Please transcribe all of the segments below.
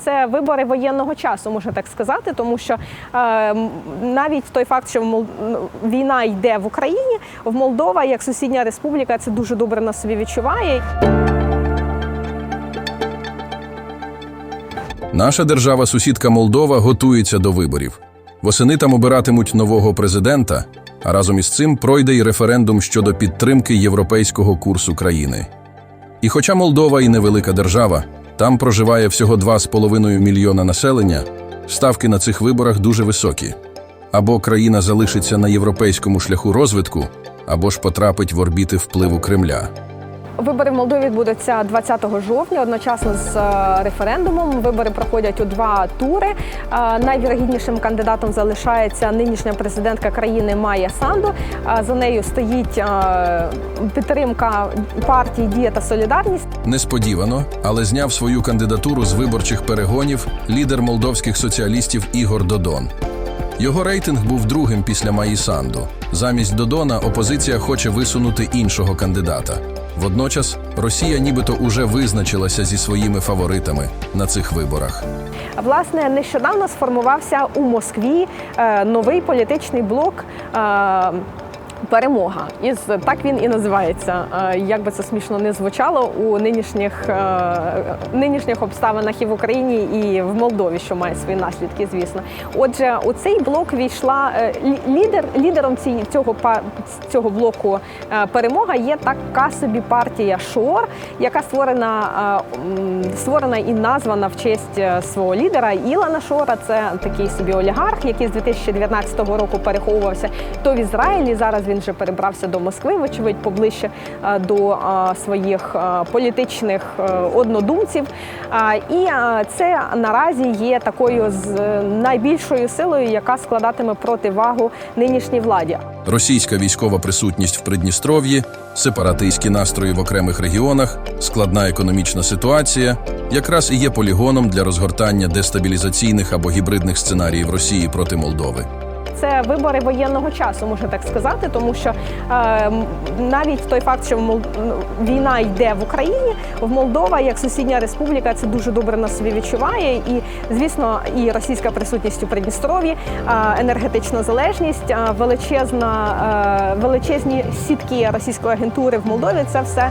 Це вибори воєнного часу, можна так сказати, тому що е, навіть той факт, що Мол- війна йде в Україні, в Молдова, як сусідня республіка, це дуже добре на собі відчуває. Наша держава-сусідка Молдова готується до виборів. Восени там обиратимуть нового президента, а разом із цим пройде й референдум щодо підтримки європейського курсу країни. І хоча Молдова і невелика держава, там проживає всього 2,5 мільйона населення, ставки на цих виборах дуже високі. Або країна залишиться на європейському шляху розвитку, або ж потрапить в орбіти впливу Кремля. Вибори в Молдові відбудуться 20 жовтня, одночасно з е, референдумом. Вибори проходять у два тури. Е, Найвірогіднішим кандидатом залишається нинішня президентка країни Майя Санду. Е, За нею стоїть підтримка партії Дія та Солідарність. Несподівано, але зняв свою кандидатуру з виборчих перегонів лідер молдовських соціалістів Ігор Додон. Його рейтинг був другим після Маї Санду. Замість Додона опозиція хоче висунути іншого кандидата. Водночас Росія нібито уже визначилася зі своїми фаворитами на цих виборах. Власне, нещодавно сформувався у Москві е, новий політичний блок. Перемога, із так він і називається. Е, Як би це смішно не звучало у нинішніх е, нинішніх обставинах і в Україні, і в Молдові, що має свої наслідки, звісно. Отже, у цей блок війшла е, лідер лідером ці- цього цього блоку перемога є така собі партія Шор, яка створена створена і названа в честь свого лідера Ілана Шора. Це такий собі олігарх, який з 2019 року переховувався то в Ізраїлі. Зараз він вже перебрався до Москви, вочевидь, поближче е, до е, своїх е, політичних однодумців. І це наразі є такою з найбільшою силою, яка складатиме противагу нинішній владі. Російська військова присутність в Придністров'ї, сепаратистські настрої в окремих регіонах, складна економічна ситуація якраз і є полігоном для розгортання дестабілізаційних або гібридних сценаріїв Росії проти Молдови. Це вибори воєнного часу, можна так сказати, тому що е, навіть той факт, що Мол- ну, війна йде в Україні, в Молдова, як сусідня республіка, це дуже добре на собі відчуває. І звісно, і російська присутність у Придністров'ї, е, енергетична залежність, е, величезна, е, величезні сітки російської агентури в Молдові. Це все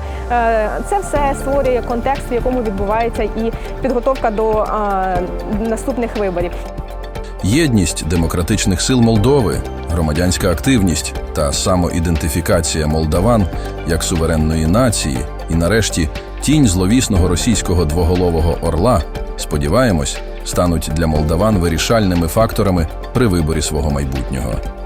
це все створює контекст, в якому відбувається і підготовка до наступних виборів. Єдність демократичних сил Молдови, громадянська активність та самоідентифікація молдаван як суверенної нації, і нарешті тінь зловісного російського двоголового орла, сподіваємось, стануть для молдаван вирішальними факторами при виборі свого майбутнього.